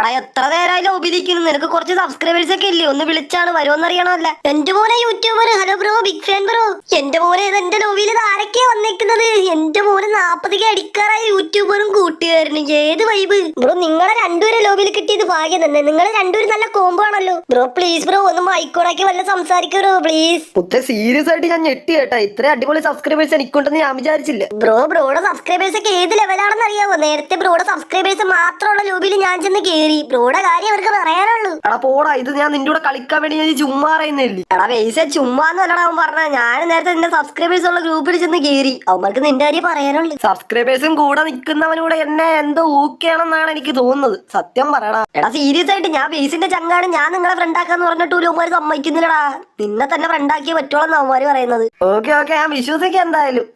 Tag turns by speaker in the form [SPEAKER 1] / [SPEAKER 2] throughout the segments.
[SPEAKER 1] എടാ എത്ര നേരമായി ലോബിലിരിക്കുന്നു നിനക്ക് കുറച്ച് സബ്സ്ക്രൈബേഴ്സ് ഒക്കെ ഇല്ലേ? ഒന്ന് വിളിച്ചാണ് വരുമെന്നറിയണമല്ല എന്റെ മോനെ youtuber hello bro big fan bro എന്റെ മോനെ എന്റെ ലോബിയിൽ ആരൊക്കെയാ വന്നേക്കുന്നത്? എന്റെ നാപ്പത് നാപ്പതിക്ക് അടിക്കാറായ യൂട്യൂബറും കൂട്ടുകാരനും. ഏത് വൈബ് ബ്രോ നിങ്ങളെ രണ്ടുപേരെ ലോബിയിൽ കിട്ടിയത് ഭാഗ്യം തന്നെ. നിങ്ങൾ രണ്ടുപേരും നല്ല കോംബോ ആണല്ലോ. ബ്രോ പ്ലീസ് ബ്രോ ഒന്ന് മൈക്കോടാക്കി വല്ല സംസാരിക്കൂ ബ്രോ പ്ലീസ്
[SPEAKER 2] മുത്ത സീരിയസ് ആയിട്ട് ഞാൻ ഞെട്ടി കേട്ടാ. ഇത്ര അടിപൊളി സബ്സ്ക്രൈബേഴ്സ് എനിക്കുണ്ടെന്ന് ഞാൻ വിചാരിച്ചില്ല.
[SPEAKER 1] ബ്രോ ബ്രോയുടെ സബ്സ്ക്രൈബേഴ്സ് ഒക്കെ ഏത് ലെവലാണെന്ന് അറിയാമോ നേരത്തെ ബ്രോയുടെ സബ്സ്ക്രൈബേഴ്സ് മാത്രമുള്ള ലൂബിൽ ഞാൻ ചെന്ന് കയറി ബ്രോയുടെ കാര്യം അവർക്ക് പറയാനുള്ളൂ
[SPEAKER 2] എടാ പോടാ ഇത് ഞാൻ നിന്റെ കൂടെ കളിക്കാൻ വേണ്ടി ഞാൻ ചുമ്മാ പറയുന്നില്ലേ?
[SPEAKER 1] എടാ പൈസ ചുമ്മാന്ന് അല്ലടാ അവൻ പറഞ്ഞ. ഞാൻ നേരത്തെ നിന്റെ സബ്സ്ക്രൈബേഴ്സ് ഉള്ള ഗ്രൂപ്പിൽ ചെന്ന് കേറി. അവന്മാർക്ക് നിന്റെ കാര്യം പറയാനുള്ളൂ.
[SPEAKER 2] സബ്സ്ക്രൈബേഴ്സും കൂടെ നിൽക്കുന്നവനൂടെ എന്നെ എന്തോ ഊക്കയാണെന്നാണ് എനിക്ക് തോന്നുന്നത്. സത്യം പറയടാ.
[SPEAKER 1] എടാ സീരിയസ് ആയിട്ട് ഞാൻ ബേസിന്റെ ചങ്ങാണ് ഞാൻ നിങ്ങളെ ഫ്രണ്ട് ആക്കാന്ന് പറഞ്ഞിട്ട് അവന്മാർ സമ്മതിക്കുന്നില്ലടാ. നിന്നെ തന്നെ ഫ്രണ്ട് ആക്കിയേ പറ്റുള്ളൂ അവന്മാര് പറയുന്നത്.
[SPEAKER 2] ഓക്കെ ഓക്കെ ഞാൻ വിശ്വസിക്കാം എന്തായാലും.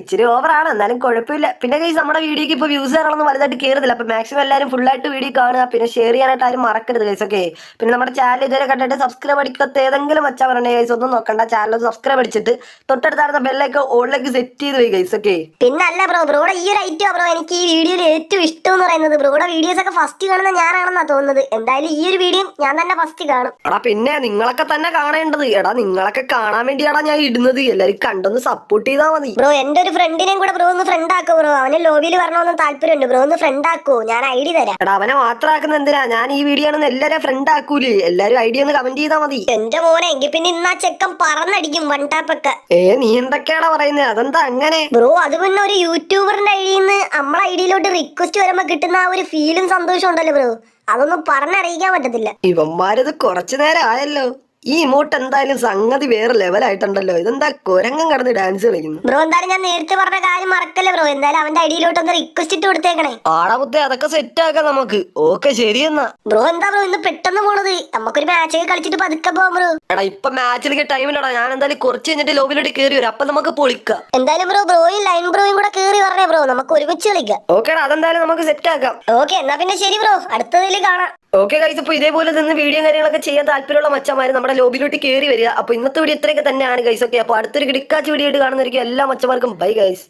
[SPEAKER 2] ഇച്ചിരി ഓവറാണ് എന്നാലും കുഴപ്പമില്ല. പിന്നെ കൈസ് നമ്മുടെ വീഡിയോക്ക് ഇപ്പൊ വ്യൂസ് കയറണമെന്ന് വലുതായിട്ട് കയറുന്നില്ല അപ്പൊ മാക്സിമം എല്ലാവരും ഫുൾ ആയിട്ട് വീഡിയോ കാണുക. പിന്നെ ഷെയർ ചെയ്യാനായിട്ട് ആരും മറക്കരുത് കൈസ് ഓക്കെ പിന്നെ നമ്മുടെ ചാനൽ ഇതുവരെ കണ്ടിട്ട് സബ്സ്ക്രൈബ് അടിക്കാത്ത ഏതെങ്കിലും വെച്ചാൽ പറഞ്ഞ ഗൈസ് ഒന്നും നോക്കണ്ട. ചാനൽ സബ്സ്ക്രൈബ് അടിച്ചിട്ട് തൊട്ടടുത്തായിരുന്ന ബെല്ലൊക്കെ ഓളിലേക്ക് സെറ്റ് ചെയ്ത് പോയി കൈസ് ഓക്കെ
[SPEAKER 1] പിന്നെ അല്ല ബ്രോ ബ്രോയുടെ ഈ ഒരു ഐറ്റം ബ്രോ എനിക്ക് ഈ വീഡിയോയിൽ ഏറ്റവും ഇഷ്ടം എന്ന് പറയുന്നത് ബ്രോയുടെ വീഡിയോസ് ഒക്കെ ഫസ്റ്റ് കാണുന്ന ഞാനാണെന്നാ തോന്നുന്നത്. എന്തായാലും ഈ ഒരു വീഡിയോ ഞാൻ തന്നെ ഫസ്റ്റ് കാണും.
[SPEAKER 2] എടാ പിന്നെ നിങ്ങളൊക്കെ തന്നെ കാണേണ്ടത്. എടാ നിങ്ങളൊക്കെ കാണാൻ വേണ്ടിയാടാ ഞാൻ ഇടുന്നത്. എല്ലാവരും കണ്ടൊന്ന് സപ്പോർട്ട് ചെയ്താൽ മതി.
[SPEAKER 1] ബ്രോ എന്റെ ഒരു ഫ്രണ്ടിനെയും കൂടെ ബ്രോ ഒന്ന് ഫ്രണ്ട് ആക്കോ ബ്രോ അവനെ ലോബിയിൽ വരണമെന്ന് താല്പര്യമുണ്ട്. ബ്രോ ഒന്ന് ഫ്രണ്ട് ആക്കോ. ഞാൻ ഐ ഡി തരാം.
[SPEAKER 2] എടാ അവനെ മാത്രമാക്കുന്ന എന്തിനാ? ഞാൻ ഈ വീഡിയോ ആണെന്ന് എല്ലാവരും ഫ്രണ്ട് ആക്കൂലേ എല്ലാരും ഐഡിയ ഒന്ന് കമന്റ് ചെയ്താ മതി.
[SPEAKER 1] എന്റെ മോനെ എങ്കിൽ പിന്നെ ഇന്നാ ചെക്കൻ പറന്നടിക്കും വൺ ടാപ്പൊക്കെ
[SPEAKER 2] ഏ നീ എന്തൊക്കെയാടാ പറയുന്നത് അതെന്താ അങ്ങനെ?
[SPEAKER 1] ബ്രോ അത് പിന്നെ ഒരു യൂട്യൂബറിന്റെ ഐഡിയിൽ നിന്ന് നമ്മളെ ഐഡിയിലോട്ട് റിക്വസ്റ്റ് വരുമ്പോ കിട്ടുന്ന ആ ഒരു ഫീലും സന്തോഷം ഉണ്ടല്ലോ ബ്രോ. അതൊന്നും പറഞ്ഞറിയിക്കാൻ പറ്റത്തില്ല.
[SPEAKER 2] ഇവന്മാരത് കുറച്ചു നേരം ആയല്ലോ. ഈ ഇമോട്ട് എന്തായാലും സംഗതി വേറെ ലെവലായിട്ടുണ്ടല്ലോ ഇതെന്താ കുരങ്ങൻ കടന്ന് ഡാൻസ് കളിക്കുന്നു?
[SPEAKER 1] ബ്രോ എന്തായാലും ഞാൻ നേരത്തെ പറഞ്ഞ കാര്യം മറക്കല്ലേ ബ്രോ. എന്തായാലും അവന്റെ ഐഡിയിലോട്ട് ഒന്ന് റിക്വസ്റ്റ് ഇട്ട് കൊടുത്തേക്കണേ.
[SPEAKER 2] ആടാമുത്തെ അതൊക്കെ സെറ്റ് ആക്കാം നമുക്ക്. ഓക്കെ ശരിയെന്നാ
[SPEAKER 1] ബ്രോ എന്താ ബ്രോ ഇന്ന് പെട്ടെന്ന് പോണത്? നമുക്കൊരു മാച്ച് ഒക്കെ കളിച്ചിട്ട് പതുക്കെ പോവാം ബ്രോ.
[SPEAKER 2] എടാ ഇപ്പൊ മാച്ചിലേക്ക് ടൈമിലടാ ഞാൻ എന്തായാലും കുറച്ച് കഴിഞ്ഞിട്ട് ലോബിലോട്ട് കയറി വരും. അപ്പൊ നമുക്ക് പൊളിക്കാം.
[SPEAKER 1] എന്തായാലും ബ്രോ ബ്രോയും ലൈൻ ബ്രോയും കൂടെ കേറി വരണേ ബ്രോ. നമുക്ക് ഒരുമിച്ച് കളിക്കാം.
[SPEAKER 2] ഓക്കേടാ അതെന്തായാലും നമുക്ക് സെറ്റ് ആക്കാം.
[SPEAKER 1] ഓക്കെ എന്നാ പിന്നെ ശരി ബ്രോ. അടുത്തതിൽ കാണാം.
[SPEAKER 2] ഓക്കെ ഗൈസ് അപ്പോൾ ഇതേപോലെ നിന്ന് വീഡിയോ കാര്യങ്ങളൊക്കെ ചെയ്യാൻ താല്പര്യമുള്ള മച്ചമാര് നമ്മുടെ ലോബിലോട്ട് കയറി വരിക. അപ്പൊ ഇന്നത്തെ വീഡിയോ ഇത്രയൊക്കെ തന്നെയാണ് ഗൈസ് ഓക്കെ അപ്പൊ അടുത്തൊരു കിടക്കാച്ച് വീഡിയോ ആയിട്ട് കാണുന്നവർക്ക് എല്ലാ മച്ചന്മാർക്കും. Bye guys